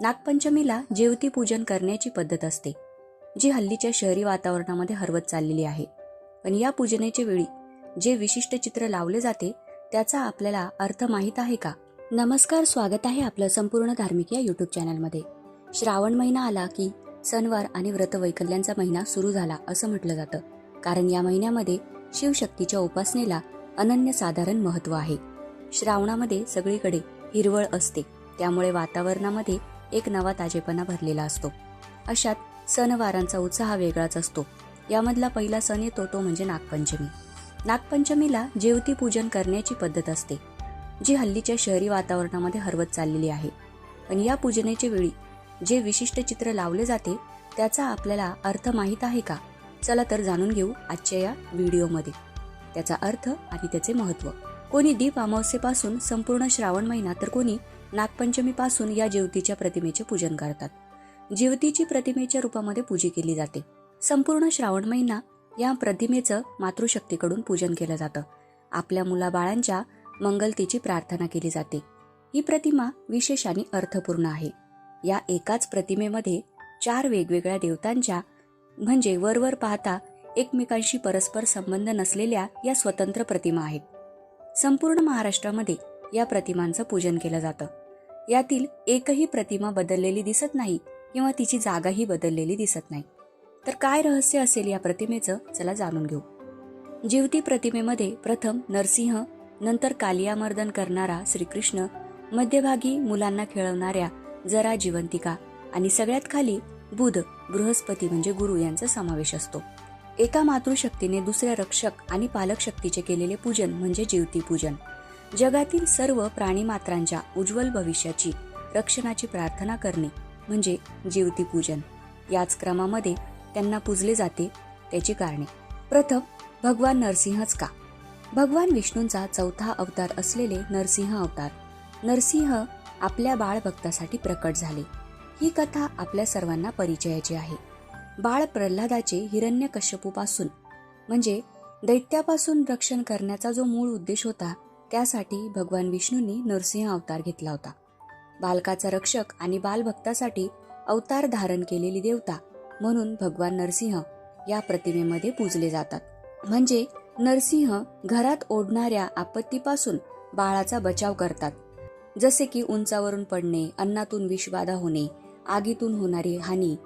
नागपंचमीला जेवती पूजन करण्याची पद्धत असते जी हल्लीच्या शहरी वातावरणामध्ये हरवत चाललेली आहे. पण या पूजनेच्या वेळी जे विशिष्ट चित्र लावले जाते त्याचा आपल्याला अर्थ माहीत आहे का? नमस्कार स्वागत आहे आपलं संपूर्ण धार्मिक या यूट्यूब चॅनलमध्ये. श्रावण महिना आला की सणवार आणि व्रतवैकल्यांचा महिना सुरू झाला असं म्हटलं जातं. कारण या महिन्यामध्ये शिवशक्तीच्या उपासनेला अनन्यसाधारण महत्त्व आहे. श्रावणामध्ये सगळीकडे हिरवळ असते. त्यामुळे वातावरणामध्ये एक नवा ताजेपणा भरलेला असतो. अशात सणवारांचा उत्साह वेगळाच असतो. यामधला पहिला सण येतो तो म्हणजे नागपंचमी. नागपंचमीला जेवती पूजन करण्याची पद्धत असते जी हल्लीच्या शहरी वातावरणामध्ये हरवत चाललेली आहे. पण या पूजनेच्या वेळी जे विशिष्ट चित्र लावले जाते त्याचा आपल्याला अर्थ माहीत आहे का? चला तर जाणून घेऊ आजच्या या व्हिडिओमध्ये. त्याचा अर्थ आणि त्याचे महत्त्व. कोणी दीप अमावस्येपासून संपूर्ण श्रावण महिना तर कोणी नागपंचमीपासून या जेवतीच्या प्रतिमेचे पूजन करतात. जेवतीची प्रतिमेच्या रूपामध्ये पूजा केली जाते. संपूर्ण श्रावण महिना या प्रतिमेचं मातृशक्तीकडून पूजन केलं जातं. आपल्या मुलाबाळांच्या मंगलतेची प्रार्थना केली जाते. ही प्रतिमा विशेष आणि अर्थपूर्ण आहे. या एकाच प्रतिमेमध्ये चार वेगवेगळ्या देवतांच्या म्हणजे वरवर पाहता एकमेकांशी परस्पर संबंध नसलेल्या या स्वतंत्र प्रतिमा आहेत. संपूर्ण महाराष्ट्रामध्ये या प्रतिमांचं पूजन केलं जातं. यातील एकही प्रतिमा बदललेली दिसत नाही किंवा तिची जागाही बदललेली दिसत नाही. तर काय रहस्य असेल या प्रतिमेचं? चला जाणून घेऊ. जीवती प्रतिमेमध्ये प्रथम नरसिंह नंतर कालियामर्दन करणारा श्रीकृष्ण मध्यभागी मुलांना खेळवणाऱ्या जरा जिवंतिका आणि सगळ्यात खाली बुध बृहस्पती म्हणजे गुरु यांचा समावेश असतो. एका मातृशक्तीने दुसऱ्या रक्षक आणि पालक शक्तीचे केलेले पूजन म्हणजे जीवती पूजन. जगातील सर्व प्राणीमात्रांच्या उज्ज्वल भविष्याची रक्षणाची प्रार्थना करणे म्हणजे जीवती पूजन याच क्रमामध्ये त्यांना पूजले जाते त्याची कारणे. प्रथम भगवान नरसिंहच का? भगवान विष्णूंचा चौथा अवतार असलेले नरसिंह अवतार. नरसिंह आपल्या बाळभक्तासाठी प्रकट झाले. ही कथा आपल्या सर्वांना परिचयाची आहे. बाळ प्रल्हादाचे हिरण्यकश्यपूपासून म्हणजे दैत्यापासून रक्षण करण्याचा जो मूळ उद्देश होता त्यासाठी भगवान विष्णूंनी नरसिंह अवतार घेतला होता. बालकाचा रक्षक आणि बालभक्तासाठी अवतार धारण केलेली देवता म्हणून भगवान नरसिंह या प्रतिमेमध्ये पूजले जातात. म्हणजे नरसिंह घरात ओढणाऱ्या आपत्तीपासून बाळाचा बचाव करतात. जसे की उंचावरून पडणे अन्नातून विषबाधा होणे आगीतून होणारी हानी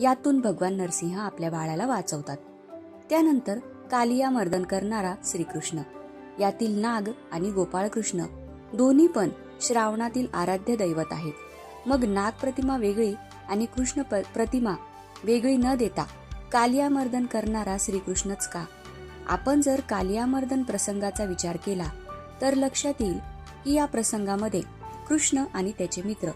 यातून भगवान नरसिंह आपल्या बाळाला वाचवतात. त्यानंतर कालिया मर्दन करणारा श्रीकृष्ण. यातील नाग आणि गोपाळकृष्ण दोन्ही पण श्रावणातील आराध्य दैवत आहेत. मग नाग प्रतिमा वेगळी आणि कृष्ण प्रतिमा वेगळी न देता कालियामर्दन करणारा श्रीकृष्णच का? आपण जर कालियामर्दन प्रसंगाचा विचार केला तर लक्षात येईल की या प्रसंगामध्ये कृष्ण आणि त्याचे मित्र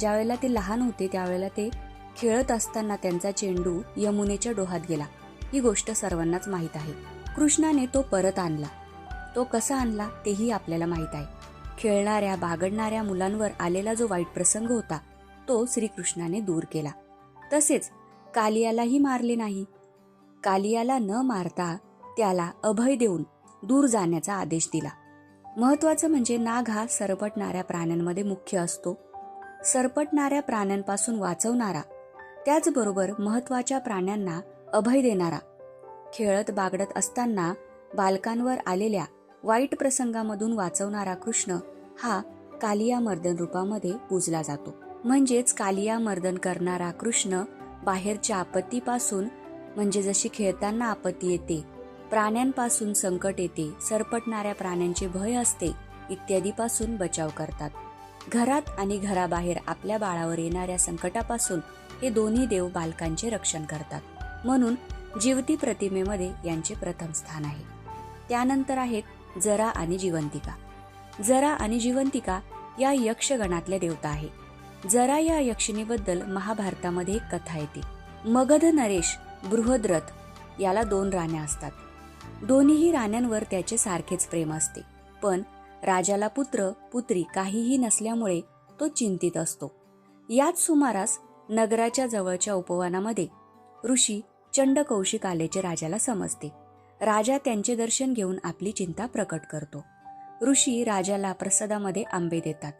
ज्यावेळेला ते लहान होते त्यावेळेला ते खेळत असताना त्यांचा चेंडू यमुनेच्या डोहात गेला. ही गोष्ट सर्वांनाच माहीत आहे. कृष्णाने तो परत आणला. तो कसा आणला तेही आपल्याला माहीत आहे. खेळणाऱ्या बागडणाऱ्या मुलांवर आलेला जो वाईट प्रसंग होता तो श्रीकृष्णाने दूर केला. तसेच कालियालाही मारले नाही. कालियाला न मारता त्याला अभय देऊन दूर जाण्याचा आदेश दिला. महत्वाचं म्हणजे नाग हा सरपटणाऱ्या प्राण्यांमध्ये मुख्य असतो. सरपटणाऱ्या प्राण्यांपासून वाचवणारा त्याचबरोबर महत्त्वाच्या प्राण्यांना अभय देणारा. खेळत बागडत असताना बालकांवर आलेल्या वाईट प्रसंगामधून वाचवणारा कृष्ण हा कालिया मर्दन रूपामध्ये पूजला जातो. म्हणजेच कालिया मर्दन करणारा कृष्ण बाहेरच्या आपत्तीपासून म्हणजे जशी खेळताना आपत्ती येते प्राण्यांपासून संकट येते सरपटणाऱ्या प्राण्यांचे भय असते इत्यादीपासून बचाव करतात. घरात आणि घराबाहेर आपल्या बाळावर येणाऱ्या संकटापासून हे दोन्ही देव बालकांचे रक्षण करतात. म्हणून जीवती प्रतिमेमध्ये यांचे प्रथम स्थान आहे. त्यानंतर आहेत जरा आणि जिवंतिका जरा आणि जिवंतिका या यक्षगणातल्या देवता आहे. जरा या यक्षिणीबद्दल महाभारतामध्ये एक कथा येते. मगध नरेश बृहद्रथ याला दोन राण्या असतात. दोन्हीही राण्यांवर त्याचे सारखेच प्रेम असते. पण राजाला पुत्र पुत्री काहीही नसल्यामुळे तो चिंतित असतो. याच सुमारास नगराच्या जवळच्या उपवनामध्ये ऋषी चंड कौशिक आल्याचे राजाला समजते. राजा त्यांचे दर्शन घेऊन आपली चिंता प्रकट करतो. ऋषी राजाला प्रसादामध्ये आंबे देतात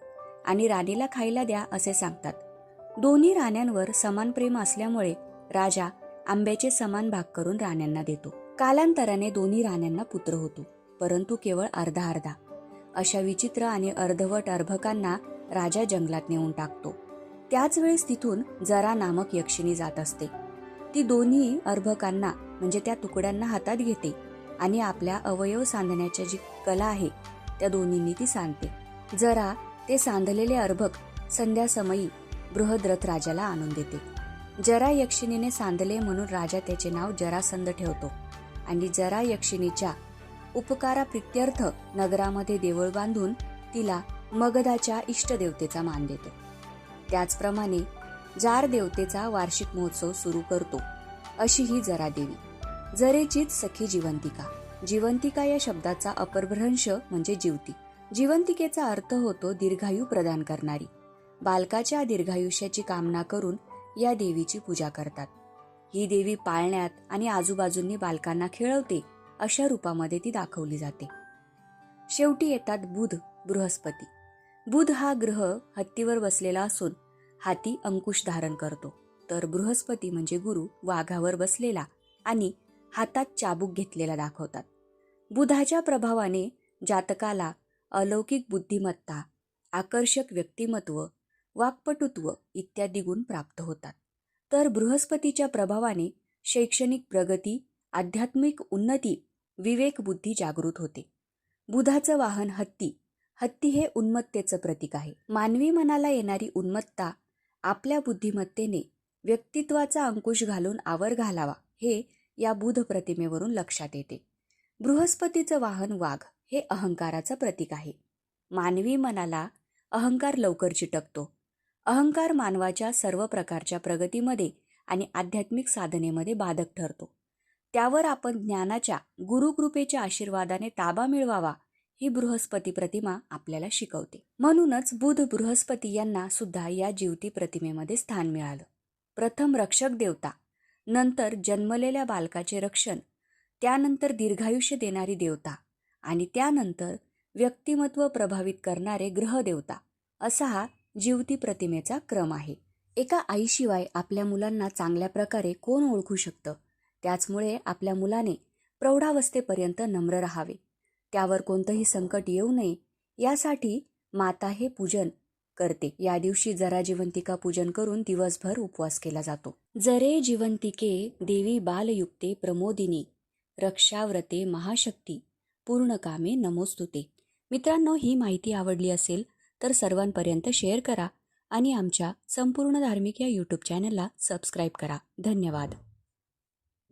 आणि राणीला खायला द्या असे सांगतात. दोन्ही राण्यांवर समान प्रेम असल्यामुळे राजा आंब्याचे समान भाग करून राण्यांना देतो. कालांतराने दोन्ही राण्यांना पुत्र होतो परंतु केवळ अर्धा अर्धा. अशा विचित्र आणि अर्धवट अर्भकांना राजा जंगलात नेऊन टाकतो. त्याच वेळेस तिथून जरा नामक यक्षिणी जात असते. ती दोन्ही अर्भकांना म्हणजे त्या तुकड्यांना हातात घेते आणि आपल्या अवयव सांधण्याच्या जी कला आहे त्या दोन्हींनी ती सांधते जरा ते सांधलेले अर्भक संध्यासमयी बृहद्रथ राजाला आणून देते. जरा यक्षिणीने सांधले म्हणून राजा त्याचे नाव जरासंध ठेवतो आणि जरा यक्षिणीच्या उपकाराप्रित्यर्थ नगरामध्ये देवळ बांधून तिला मगधाच्या इष्टदेवतेचा मान देतो. त्याचप्रमाणे जार देवतेचा वार्षिक महोत्सव सुरू करतो. अशी ही जरा देवी. जरेचीच सखी जिवंतिका. जिवंतिका या शब्दाचा अपरभ्रंश म्हणजे जीवती. जिवंतिकेचा अर्थ होतो दीर्घायू प्रदान करणारी. बालकाच्या दीर्घायुष्याची कामना करून या देवीची पूजा करतात. ही देवी पाळण्यात आणि आजूबाजूंनी बालकांना खेळवते अशा रूपामध्ये ती दाखवली जाते. शेवटी येतात बुध बृहस्पती. बुध हा ग्रह हत्तीवर बसलेला असून हाती अंकुश धारण करतो. तर बृहस्पती म्हणजे गुरु वाघावर बसलेला आणि हातात चाबूक घेतलेला दाखवतात. बुधाच्या प्रभावाने जातकाला अलौकिक बुद्धिमत्ता आकर्षक व्यक्तिमत्व वाक्पटुत्व इत्यादी गुण प्राप्त होतात. तर बृहस्पतीच्या प्रभावाने शैक्षणिक प्रगती आध्यात्मिक उन्नती विवेक बुद्धी जागृत होते. बुधाचं वाहन हत्ती हत्ती हे उन्मत्तेचं प्रतीक आहे. मानवी मनाला येणारी उन्मत्ता आपल्या बुद्धिमत्तेने व्यक्तित्वाचा अंकुश घालून आवर घालावा हे या बुध प्रतिमेवरून लक्षात येते. बृहस्पतीचं वाहन वाघ हे अहंकाराचं प्रतीक आहे. मानवी मनाला अहंकार लवकर चिटकतो. अहंकार मानवाच्या सर्व प्रकारच्या प्रगतीमध्ये आणि आध्यात्मिक साधनेमध्ये बाधक ठरतो. त्यावर आपण ज्ञानाच्या गुरुकृपेच्या आशीर्वादाने ताबा मिळवावा ही बृहस्पती प्रतिमा आपल्याला शिकवते. म्हणूनच बुध बृहस्पती यांना सुद्धा या जीवती प्रतिमेमध्ये स्थान मिळालं. प्रथम रक्षक देवता नंतर जन्मलेल्या बालकाचे रक्षण त्यानंतर दीर्घायुष्य देणारी देवता आणि त्यानंतर व्यक्तिमत्व प्रभावित करणारे ग्रहदेवता असा हा जीवती प्रतिमेचा क्रम आहे. एका आईशिवाय आपल्या मुलांना चांगल्या प्रकारे कोण ओळखू शकतं? त्याचमुळे आपल्या मुलाने प्रौढावस्थेपर्यंत नम्र राहावे. त्यावर कोणतंही संकट येऊ नये यासाठी माता हे पूजन करते. या दिवशी जरा जिवंतिका पूजन करून दिवसभर उपवास केला जातो. जरे जिवंतिके देवी बालयुक्ते प्रमोदिनी रक्षाव्रते महाशक्ती पूर्ण कामे नमोस्तुते. मित्रांनो ही माहिती आवडली असेल तर सर्वांपर्यंत शेअर करा आणि आमच्या संपूर्ण धार्मिक या यूट्यूब चॅनलला सबस्क्राईब करा. धन्यवाद.